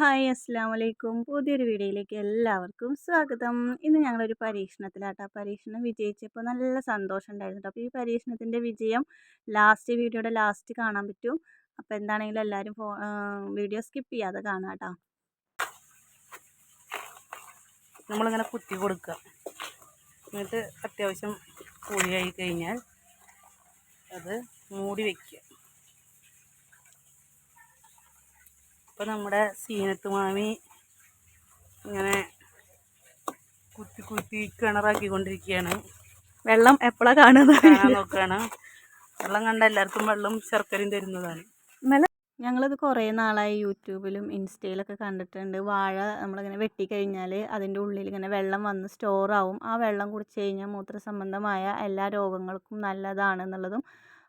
Hi അസ്സാം വലൈക്കും പുതിയൊരു വീഡിയോയിലേക്ക് എല്ലാവർക്കും സ്വാഗതം. ഇന്ന് ഞങ്ങളൊരു പരീക്ഷണത്തിലാട്ടോ. പരീക്ഷണം വിജയിച്ചപ്പോൾ നല്ല സന്തോഷം ഉണ്ടായിരുന്നു അപ്പോൾ ഈ പരീക്ഷണത്തിന്റെ വിജയം ലാസ്റ്റ് വീഡിയോയുടെ ലാസ്റ്റ് കാണാൻ പറ്റും. അപ്പോൾ എന്താണെങ്കിലും എല്ലാവരും വീഡിയോ സ്കിപ്പ് ചെയ്യാതെ കാണാം കേട്ടോ. നമ്മളിങ്ങനെ കുത്തി കൊടുക്കുക. എന്നിട്ട് അത്യാവശ്യം കൂടിയായി കഴിഞ്ഞാൽ അത് മൂടി വയ്ക്കുക ഇപ്പം നമ്മുടെ സീനത്ത് മാമി ഇങ്ങനെ കുത്തി കുത്തി കിണറാക്കിക്കൊണ്ടിരിക്കുകയാണ്. വെള്ളം എപ്പോഴാണ് കാണുന്നത്? കാണാൻ നോക്കുകയാണ് വെള്ളം കണ്ട എല്ലാവർക്കും വെള്ളം ശർക്കരയും തരുന്നതാണ്. ഞങ്ങളിത് കുറേ നാളായി യൂട്യൂബിലും ഇൻസ്റ്റയിലൊക്കെ കണ്ടിട്ടുണ്ട്. വാഴ നമ്മളിങ്ങനെ വെട്ടിക്കഴിഞ്ഞാൽ അതിന്റെ ഉള്ളിൽ ഇങ്ങനെ വെള്ളം വന്ന് സ്റ്റോറാവും ആ വെള്ളം കുടിച്ച് കഴിഞ്ഞാൽ മൂത്ര സംബന്ധമായ എല്ലാ രോഗങ്ങൾക്കും നല്ലതാണെന്നുള്ളതും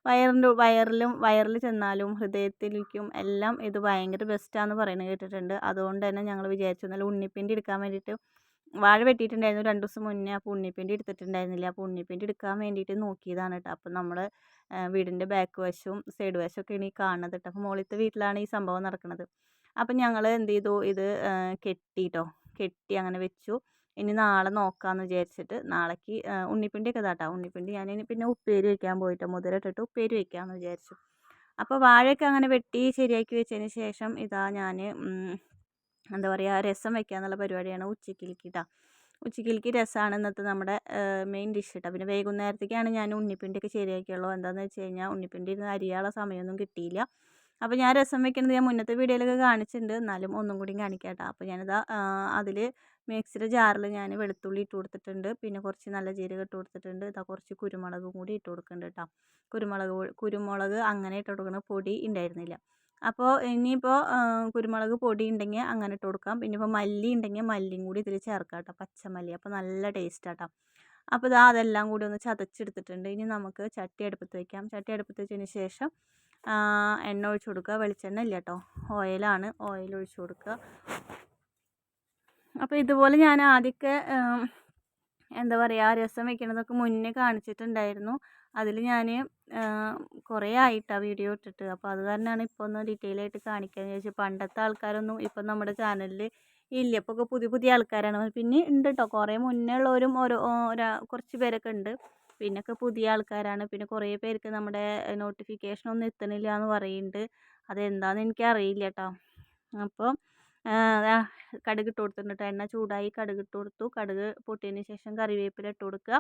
വയറിന്റെ വയറിലും വയറിൽ ചെന്നാലും ഹൃദയത്തിലേക്കും എല്ലാം ഇത് ഭയങ്കര ബെസ്റ്റാന്ന് പറയുന്നത് കേട്ടിട്ടുണ്ട്. അതുകൊണ്ട് തന്നെ ഞങ്ങൾ വിചാരിച്ചു നല്ല ഉണ്ണിപ്പിണ്ടി എടുക്കാൻ വേണ്ടിയിട്ട് വാഴ വെട്ടിയിട്ടുണ്ടായിരുന്നു രണ്ട് ദിവസം മുന്നേ. അപ്പോൾ ഉണ്ണിപ്പിണ്ടി എടുത്തിട്ടുണ്ടായിരുന്നില്ല. അപ്പോൾ ഉണ്ണിപ്പിണ്ടി എടുക്കാൻ വേണ്ടിയിട്ട് നോക്കിയതാണ് കേട്ടോ. അപ്പോൾ നമ്മൾ വീടിന്റെ ബാക്ക് വശവും സൈഡ് വശമൊക്കെയാണ് ഇനി കാണുന്നത് കേട്ടോ. അപ്പോൾ മുകളിലത്തെ വീട്ടിലാണ് ഈ സംഭവം നടക്കുന്നത് അപ്പം ഞങ്ങൾ എന്ത് ചെയ്തു? ഇത് കെട്ടിയിട്ടോ കെട്ടി അങ്ങനെ വെച്ചു. ഇനി നാളെ നോക്കാമെന്ന് വിചാരിച്ചിട്ട് നാളേക്ക് ഉണ്ണിപ്പിണ്ടിയൊക്കെ ഇതാട്ടോ. ഉണ്ണിപ്പിണ്ടി ഞാൻ ഇനി പിന്നെ ഉപ്പേരി വയ്ക്കാൻ പോയിട്ട്. മുതിര ഇട്ടിട്ട് ഉപ്പേരി വയ്ക്കാമെന്ന് വിചാരിച്ചു. അപ്പോൾ വാഴയൊക്കെ അങ്ങനെ വെട്ടി ശരിയാക്കി വെച്ചതിന് ശേഷം ഇതാ ഞാൻ എന്താ പറയുക രസം വയ്ക്കാന്നുള്ള പരിപാടിയാണ് ഉച്ചക്കിലേക്ക് ഉച്ചക്കിലേക്ക് രസമാണ് ഇന്നത്തെ നമ്മുടെ മെയിൻ ഡിഷ് കേട്ടോ പിന്നെ വൈകുന്നേരത്തേക്കാണ് ഞാൻ ഉണ്ണിപ്പിണ്ടിയൊക്കെ ശരിയാക്കിയുള്ളൂ. എന്താണെന്ന് വെച്ച് കഴിഞ്ഞാൽ ഉണ്ണിപ്പിണ്ടി ഇരുന്ന് അരിയാനുള്ള സമയമൊന്നും കിട്ടിയില്ല. അപ്പോൾ ഞാൻ രസം വെക്കുന്നത് ഞാൻ മുന്നത്തെ വീഡിയോയിലൊക്കെ കാണിച്ചിട്ടുണ്ട്. എന്നാലും ഒന്നും കൂടി കാണിക്കാം കേട്ടോ അപ്പോൾ ഞാനിതാ അതിൽ മിക്സിയുടെ ജാറിൽ ഞാൻ വെളുത്തുള്ളി ഇട്ട് കൊടുത്തിട്ടുണ്ട്. പിന്നെ കുറച്ച് നല്ല ജീരകം ഇട്ട് കൊടുത്തിട്ടുണ്ട്. ഇതാ കുറച്ച് കുരുമുളകും കൂടി ഇട്ട് കൊടുക്കുന്നുണ്ട് കേട്ടോ. കുരുമുളക് കുരുമുളക് അങ്ങനെ ഇട്ട് കൊടുക്കുന്ന പൊടി ഉണ്ടായിരുന്നില്ല അപ്പോൾ ഇനിയിപ്പോൾ കുരുമുളക് പൊടി ഉണ്ടെങ്കിൽ അങ്ങനെ ഇട്ട് കൊടുക്കാം. പിന്നെ ഇപ്പോൾ മല്ലി ഉണ്ടെങ്കിൽ മല്ലിയും കൂടി ഇതിൽ ചേർക്കാം കേട്ടോ. പച്ചമല്ലി. അപ്പോൾ നല്ല ടേസ്റ്റ് കേട്ടോ അപ്പോൾ ഇതാ അതെല്ലാം കൂടി ഒന്ന് ചതച്ചെടുത്തിട്ടുണ്ട്. ഇനി നമുക്ക് ചട്ടി അടുപ്പത്ത് വയ്ക്കാം ചട്ടി അടുപ്പത്ത് വെച്ചതിന് ശേഷം എണ്ണ ഒഴിച്ച് കൊടുക്കുക. വെളിച്ചെണ്ണ ഇല്ല കേട്ടോ ഓയിലാണ്. ഓയിൽ ഒഴിച്ച് കൊടുക്കുക. അപ്പോൾ ഇതുപോലെ ഞാൻ ആദ്യമൊക്കെ എന്താ പറയുക രസം വെക്കണതൊക്കെ മുന്നേ കാണിച്ചിട്ടുണ്ടായിരുന്നു. അതിൽ ഞാൻ കുറേ ആയിട്ടാണ് വീഡിയോ ഇട്ടിട്ട്. അപ്പോൾ അത് കാരണമാണ് ഇപ്പോൾ ഒന്ന് ഡീറ്റെയിൽ ആയിട്ട് കാണിക്കാമെന്ന് ചോദിച്ചാൽ പണ്ടത്തെ ആൾക്കാരൊന്നും ഇപ്പം നമ്മുടെ ചാനലിൽ ഇല്ല. ഇപ്പോൾ ഒക്കെ പുതിയ പുതിയ ആൾക്കാരാണ്. പിന്നെ ഉണ്ട് കേട്ടോ കുറേ മുന്നേ ഉള്ളവരും ഓരോ ഒരാ കുറച്ച് പേരൊക്കെ ഉണ്ട് പിന്നൊക്കെ പുതിയ ആൾക്കാരാണ്. പിന്നെ കുറേ പേർക്ക് നമ്മുടെ നോട്ടിഫിക്കേഷൻ ഒന്നും എത്തണില്ല എന്ന് പറയുന്നുണ്ട് അതെന്താണെന്ന് എനിക്കറിയില്ല കേട്ടോ അപ്പോൾ കടുക് ഇട്ട് കൊടുത്തിട്ടുണ്ട്. എണ്ണ ചൂടായി കടുക് ഇട്ട് കൊടുത്തു. കടുക് പൊട്ടിയതിന് ശേഷം കറിവേപ്പില ഇട്ട് കൊടുക്കുക.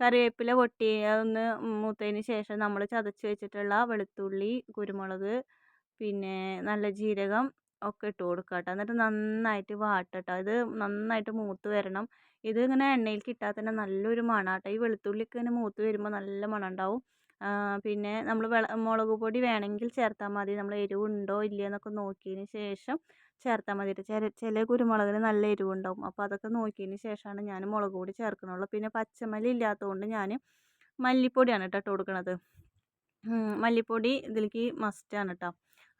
കറിവേപ്പില പൊട്ടി അതൊന്ന് മൂത്തതിന് ശേഷം നമ്മൾ ചതച്ച് വെച്ചിട്ടുള്ള വെളുത്തുള്ളി കുരുമുളക് പിന്നെ നല്ല ജീരകം ഒക്കെ ഇട്ട് കൊടുക്കുക കേട്ടോ. എന്നിട്ട് നന്നായിട്ട് വാട്ടട്ടോ ഇത് നന്നായിട്ട് മൂത്ത് വരണം. ഇത് ഇങ്ങനെ എണ്ണയിൽ ഇട്ടാൽ തന്നെ നല്ലൊരു മണാട്ടോ ഈ വെളുത്തുള്ളിയൊക്കെ ഇങ്ങനെ മൂത്ത് വരുമ്പോൾ നല്ല മണം ഉണ്ടാവും. പിന്നെ നമ്മൾ മുളക് പൊടി വേണമെങ്കിൽ ചേർത്താൽ മതി. നമ്മൾ എരിവുണ്ടോ ഇല്ലയോ എന്നൊക്കെ നോക്കിയതിന് ശേഷം ചേർത്താൽ മതി ചില ചില കുരുമുളകിന് നല്ല എരിവുണ്ടാവും. അപ്പോൾ അതൊക്കെ നോക്കിയതിന് ശേഷമാണ് ഞാൻ മുളക് പൊടി ചേർക്കണുള്ളൂ. പിന്നെ പച്ചമല്ലി ഇല്ലാത്തതുകൊണ്ട് ഞാൻ മല്ലിപ്പൊടിയാണ് കേട്ടോ ഇട്ട് കൊടുക്കണത് മല്ലിപ്പൊടി ഇതിലേക്ക് മസ്റ്റാണ് കേട്ടോ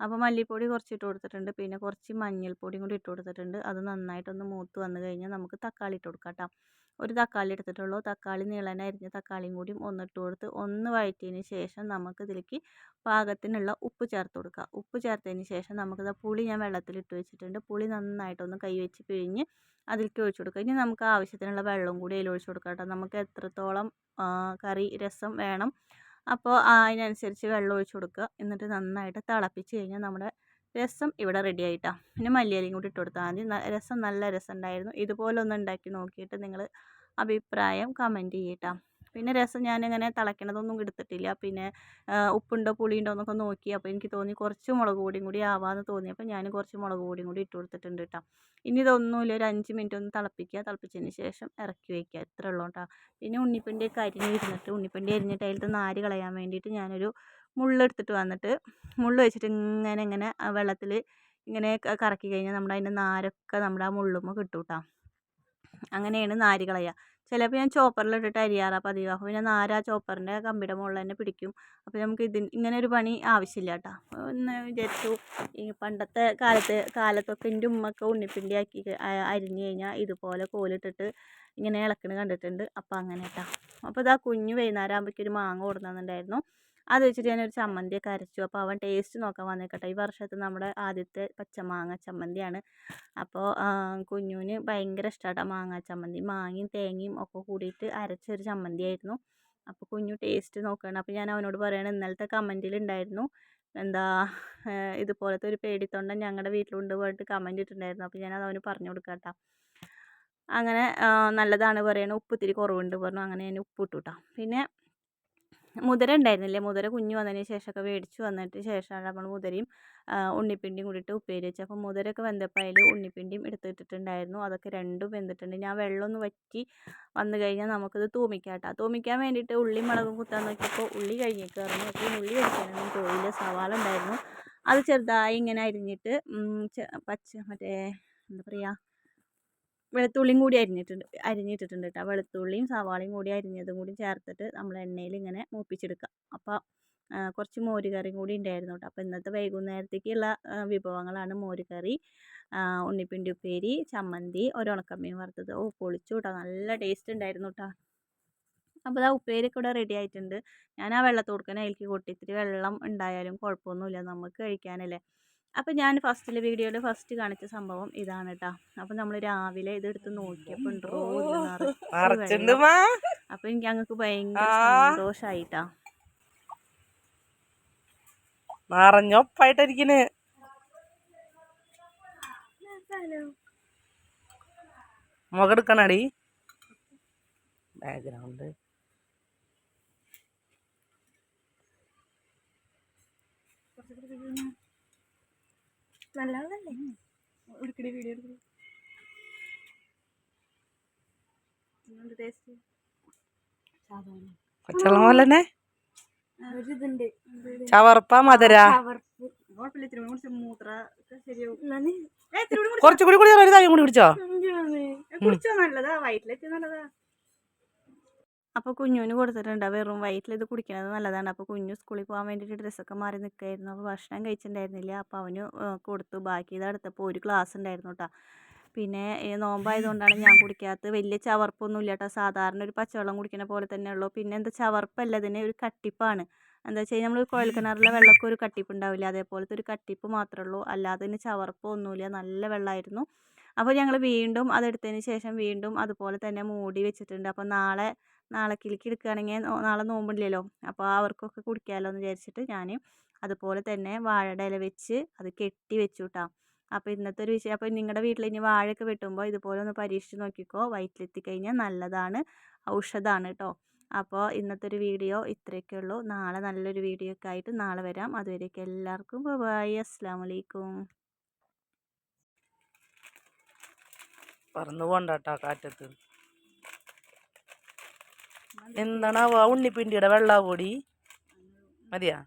അപ്പോൾ മല്ലിപ്പൊടി കുറച്ച് ഇട്ട് കൊടുത്തിട്ടുണ്ട്. പിന്നെ കുറച്ച് മഞ്ഞൾപ്പൊടിയും കൂടി ഇട്ട് കൊടുത്തിട്ടുണ്ട്. അത് നന്നായിട്ടൊന്ന് മൂത്ത് വന്നു കഴിഞ്ഞാൽ നമുക്ക് തക്കാളി ഇട്ട് കൊടുക്കാം കേട്ടോ ഒരു തക്കാളി എടുത്തിട്ടുള്ളൂ. തക്കാളി നീളനെ തക്കാളിയും കൂടിയും ഒന്നിട്ട് കൊടുത്ത് ഒന്ന് വഴറ്റിയതിന് ശേഷം നമുക്ക് ഇതിലേക്ക് പാകത്തിനുള്ള ഉപ്പ് ചേർത്ത് കൊടുക്കുക ഉപ്പ് ചേർത്തതിന് ശേഷം നമുക്കിത് പുളി ഞാൻ വെള്ളത്തിലിട്ട് വെച്ചിട്ടുണ്ട്. പുളി നന്നായിട്ടൊന്ന് കൈ വെച്ച് പിഴിഞ്ഞ് അതിലേക്ക് ഒഴിച്ചു കൊടുക്കുക ഇനി നമുക്ക് ആവശ്യത്തിനുള്ള വെള്ളവും കൂടി അതിൽ ഒഴിച്ചു കൊടുക്കാം കേട്ടോ. നമുക്ക് എത്രത്തോളം കറി രസം വേണം. അപ്പോൾ അതിനനുസരിച്ച് വെള്ളം ഒഴിച്ചു കൊടുക്കുക. എന്നിട്ട് നന്നായിട്ട് തിളപ്പിച്ച് കഴിഞ്ഞാൽ നമ്മുടെ രസം ഇവിടെ റെഡി ആയിട്ടാണ് പിന്നെ മല്ലിയിലയും കൂടി ഇട്ട് കൊടുത്താൽ മതി രസം നല്ല രസം ഉണ്ടായിരുന്നു ഇതുപോലെ ഒന്ന് ഉണ്ടാക്കി നോക്കിയിട്ട് നിങ്ങൾ അഭിപ്രായം കമന്റ് ചെയ്യട്ടാ. പിന്നെ രസം ഞാനിങ്ങനെ തിളയ്ക്കണതൊന്നും എടുത്തിട്ടില്ല. പിന്നെ ഉപ്പുണ്ടോ പുളിയുണ്ടോ എന്നൊക്കെ നോക്കി. അപ്പോൾ എനിക്ക് തോന്നി കുറച്ച് മുളക് പൊടിയും കൂടി ആവാമെന്ന് തോന്നിയപ്പോൾ ഞാൻ കുറച്ച് മുളക് പൊടിയും കൂടി ഇട്ട് കൊടുത്തിട്ടുണ്ട് കേട്ടോ ഇനി ഇതൊന്നുമില്ല. ഒരു അഞ്ച് മിനിറ്റ് ഒന്ന് തിളപ്പിക്കുക. തിളപ്പിച്ചതിന് ശേഷം ഇറക്കി വയ്ക്കുക ഇത്രേ ഉള്ളൂ കേട്ടോ പിന്നെ ഉണ്ണിപ്പിണ്ടിയൊക്കെ അരിഞ്ഞ് ഇരുന്നിട്ട് ഉണ്ണിപ്പിണ്ടി അരിഞ്ഞിട്ട് അതിലത്തെ നാര് കളയാൻ വേണ്ടിയിട്ട് ഞാനൊരു മുള്ളെടുത്തിട്ട് വന്നിട്ട് മുള്ള് വെച്ചിട്ട് ഇങ്ങനെ ഇങ്ങനെ വെള്ളത്തിൽ ഇങ്ങനെ കറക്കി കഴിഞ്ഞാൽ നമ്മുടെ അതിന്റെ നാരൊക്കെ നമ്മുടെ ആ മുള്ളുമ്പോൾ കിട്ടും കേട്ടോ അങ്ങനെയാണ് നാര് കളയുക. ചിലപ്പോൾ ഞാൻ ചോപ്പറിലിട്ടിട്ട് അരിയാറ പതിവ്. അപ്പോൾ പിന്നെ നാര ചോപ്പറിന്റെ കമ്പിയുടെ മുകളിൽ തന്നെ പിടിക്കും. അപ്പോൾ നമുക്ക് ഇതിന് ഇങ്ങനെ ഒരു പണി ആവശ്യമില്ല കേട്ടോ ഒന്ന് വിചാരിച്ചു ഈ പണ്ടത്തെ കാലത്ത് കാലത്തൊക്കെ എന്റെ ഉമ്മയൊക്കെ ഉണ്ണിപ്പിണ്ടി ആക്കി അരിഞ്ഞ് കഴിഞ്ഞാൽ ഇതുപോലെ കോലിട്ടിട്ട് ഇങ്ങനെ ഇളക്കണ കണ്ടിട്ടുണ്ട്. അപ്പോൾ അങ്ങനെ കേട്ടോ അപ്പോൾ ഇതാ കുഞ്ഞ് വൈകുന്നേരം ആകുമ്പോഴേക്കും ഒരു മാങ്ങ കൊടുക്കുന്നുണ്ടായിരുന്നു അത് വെച്ചിട്ട് ഞാനൊരു ചമ്മന്തിയൊക്കെ അരച്ചു. അപ്പോൾ അവൻ ടേസ്റ്റ് നോക്കാൻ വന്നേക്കട്ടെ. ഈ വർഷത്തെ നമ്മുടെ ആദ്യത്തെ പച്ചമാങ്ങ ചമ്മന്തിയാണ്. അപ്പോൾ കുഞ്ഞുവിന് ഭയങ്കര ഇഷ്ടമാട്ടോ മാങ്ങ ചമ്മന്തി. മാങ്ങയും തേങ്ങയും ഒക്കെ കൂടിയിട്ട് അരച്ചൊരു ചമ്മന്തിയായിരുന്നു അപ്പോൾ കുഞ്ഞു ടേസ്റ്റ് നോക്കുകയാണ് അപ്പോൾ ഞാൻ അവനോട് പറയണം ഇന്നലത്തെ കമന്റിൽ ഉണ്ടായിരുന്നു എന്താ ഇതുപോലത്തെ ഒരു പേടിത്തൊണ്ടൻ ഞങ്ങളുടെ വീട്ടിലുണ്ട് പോയിട്ട് കമന്റ് ഇട്ടിട്ടുണ്ടായിരുന്നു അപ്പോൾ ഞാനത് അവന് പറഞ്ഞു കൊടുക്കാം അങ്ങനെ നല്ലതാണ് പറയണു. ഉപ്പ് ഇത്തിരി കുറവുണ്ട് പറഞ്ഞു. അങ്ങനെ ഞാൻ ഉപ്പ് ഇട്ടു കേട്ടോ പിന്നെ മുതിര ഉണ്ടായിരുന്നില്ലേ? മുതിര കുഞ്ഞു വന്നതിന് ശേഷമൊക്കെ മേടിച്ച് വന്നിട്ട് ശേഷമാണ് നമ്മൾ മുതിരയും ഉണ്ണിപ്പിണ്ടിയും കൂടിയിട്ട് ഉപ്പേരി വെച്ചത്. അപ്പോൾ മുതിരയൊക്കെ വെന്തപ്പോൾ അതിൽ ഉണ്ണിപ്പിണ്ടിയും എടുത്തിട്ടുണ്ടായിരുന്നു അതൊക്കെ രണ്ടും വെന്തിട്ടുണ്ട്. ഞാൻ വെള്ളം ഒന്ന് വറ്റി വന്നു കഴിഞ്ഞാൽ നമുക്കിത് തൂമിക്കാം കേട്ടോ. തൂമിക്കാൻ വേണ്ടിയിട്ട് ഉള്ളി മുളകും കുത്താൻ നോക്കിയപ്പോൾ ഉള്ളി കഴിഞ്ഞേക്കായിരുന്നു അപ്പോൾ ഉള്ളി കഴിക്കാനൊന്നും പോയില്ല സവാള ഉണ്ടായിരുന്നു. അത് ചെറുതായി ഇങ്ങനെ അരിഞ്ഞിട്ട് പച്ച മറ്റേ എന്താ പറയുക വെളുത്തുള്ളിയും കൂടി അരിഞ്ഞിട്ടുണ്ട് അരിഞ്ഞിട്ടിട്ടുണ്ട് കേട്ടോ. വെളുത്തുള്ളിയും സവാളയും കൂടി അരിഞ്ഞതും കൂടി ചേർത്തിട്ട് നമ്മൾ എണ്ണയിൽ ഇങ്ങനെ മൂപ്പിച്ചെടുക്കുക. അപ്പോൾ കുറച്ച് മോരുകറിയും കൂടി ഉണ്ടായിരുന്നു കേട്ടോ. അപ്പോൾ ഇന്നത്തെ വൈകുന്നേരത്തേക്കുള്ള വിഭവങ്ങളാണ് മോരുകറി ഉണ്ണിപ്പിണ്ടി ഉപ്പേരി ചമ്മന്തി ഒരു ഉണക്കമീൻ വറുത്തത്. ഓ പൊളിച്ചു കേട്ടോ. നല്ല ടേസ്റ്റ് ഉണ്ടായിരുന്നു കേട്ടോ. അപ്പോൾ ആ ഉപ്പേരിയൊക്കെ ഇവിടെ റെഡി ആയിട്ടുണ്ട്. ഞാൻ ആ വെള്ളത്തോടുക്കനെ അതിലേക്ക് കൊട്ടി ഇത്തിരി വെള്ളം ഉണ്ടായാലും കുഴപ്പമൊന്നുമില്ല. നമുക്ക് കഴിക്കാനല്ലേ. അപ്പോൾ ഞാൻ ഫസ്റ്റിലെ വീഡിയോയിൽ ഫസ്റ്റ് കാണിച്ച സംഭവം ഇതാണ് കേട്ടോ അപ്പോൾ നമ്മൾ രാവിലെ ഇതെടുത്ത് നോക്കിയപ്പോൾ ഉണ്ടോ മാ. അപ്പോൾ എനിക്ക് ഞങ്ങൾക്ക് ഭയങ്കര. സന്തോഷമായിട്ടാ നിറഞ്ഞൊപ്പായിട്ടിരിക്കണ് മുഖെടുക്കണടി. ബാക്ക്ഗ്രൗണ്ട് നല്ലതല്ലേ എടുക്കടി വീഡിയോ പച്ചവെള്ളം പോലെ തന്നെ ചവർപ്പ മധുര? കുറച്ചുകൂടി കൂടി ഒരു തായും കൂടി കുടിച്ചോ? കുടിച്ചോ നല്ലതാ വയറ്റിലേക്ക് നല്ലതാ. അപ്പോൾ കുഞ്ഞുവിന് കൊടുത്തിട്ടുണ്ട്. വെറും വയറ്റിൽ ഇത് കുടിക്കുന്നത് നല്ലതാണ്. അപ്പോൾ കുഞ്ഞു സ്കൂളിൽ പോകാൻ വേണ്ടിയിട്ട് ഡ്രസ്സൊക്കെ മാറി നിൽക്കുകയായിരുന്നു. അപ്പോൾ ഭക്ഷണം കഴിച്ചിട്ടുണ്ടായിരുന്നില്ല. അപ്പോൾ അവന് കൊടുത്തു. ബാക്കി ഇത് അടുത്തപ്പോൾ ഒരു ഗ്ലാസ് ഉണ്ടായിരുന്നു കേട്ടോ പിന്നെ നോമ്പായതുകൊണ്ടാണ് ഞാൻ കുടിക്കാത്തത്. വലിയ ചവർപ്പൊന്നും ഇല്ല കേട്ടോ സാധാരണ ഒരു പച്ചവെള്ളം കുടിക്കുന്ന പോലെ തന്നെ ഉള്ളൂ പിന്നെ എന്താ ചവർപ്പല്ല. ഇതിന് ഒരു കട്ടിപ്പാണ്. എന്താ വെച്ച് കഴിഞ്ഞാൽ നമ്മൾ കുഴൽ കിണറിലെ വെള്ളമൊക്കെ ഒരു കട്ടിപ്പ് ഉണ്ടാവില്ല അതേപോലത്തെ ഒരു കട്ടിപ്പ് മാത്രമേ ഉള്ളൂ. അല്ലാതെ ഇതിന് ചവർപ്പൊന്നുമില്ല. നല്ല വെള്ളമായിരുന്നു. അപ്പോൾ ഞങ്ങൾ വീണ്ടും അതെടുത്തതിന് ശേഷം വീണ്ടും അതുപോലെ തന്നെ മൂടി വെച്ചിട്ടുണ്ട്. അപ്പോൾ നാളെ നാളേക്കിലേക്ക് എടുക്കുകയാണെങ്കിൽ നാളെ നോമ്പില്ലല്ലോ. അപ്പോൾ അവർക്കൊക്കെ കുടിക്കാമല്ലോ എന്ന് വിചാരിച്ചിട്ട് ഞാൻ അതുപോലെ തന്നെ വാഴയുടെ ഇല വെച്ച് അത് കെട്ടി വെച്ചു കേട്ടോ അപ്പോൾ ഇന്നത്തെ ഒരു വിഷയം അപ്പോൾ നിങ്ങളുടെ വീട്ടിൽ ഇനി വാഴയൊക്കെ വെട്ടുമ്പോൾ ഇതുപോലെ ഒന്ന് പരീക്ഷിച്ച് നോക്കിക്കോ. വയറ്റിലെത്തി കഴിഞ്ഞാൽ നല്ലതാണ് ഔഷധമാണ് കേട്ടോ അപ്പോൾ ഇന്നത്തെ ഒരു വീഡിയോ ഇത്രയൊക്കെ ഉള്ളൂ. നാളെ നല്ലൊരു വീഡിയോ ഒക്കെ ആയിട്ട് നാളെ വരാം. അതുവരേക്കും എല്ലാവർക്കും ബൈ അസ്സാം വലൈക്കും പറന്നു പോണ്ടാട്ടാ കാറ്റത്ത്. എന്താണാവോ ഉണ്ണിപ്പിണ്ടിയുടെ വെള്ളാവൂടി മതിയാ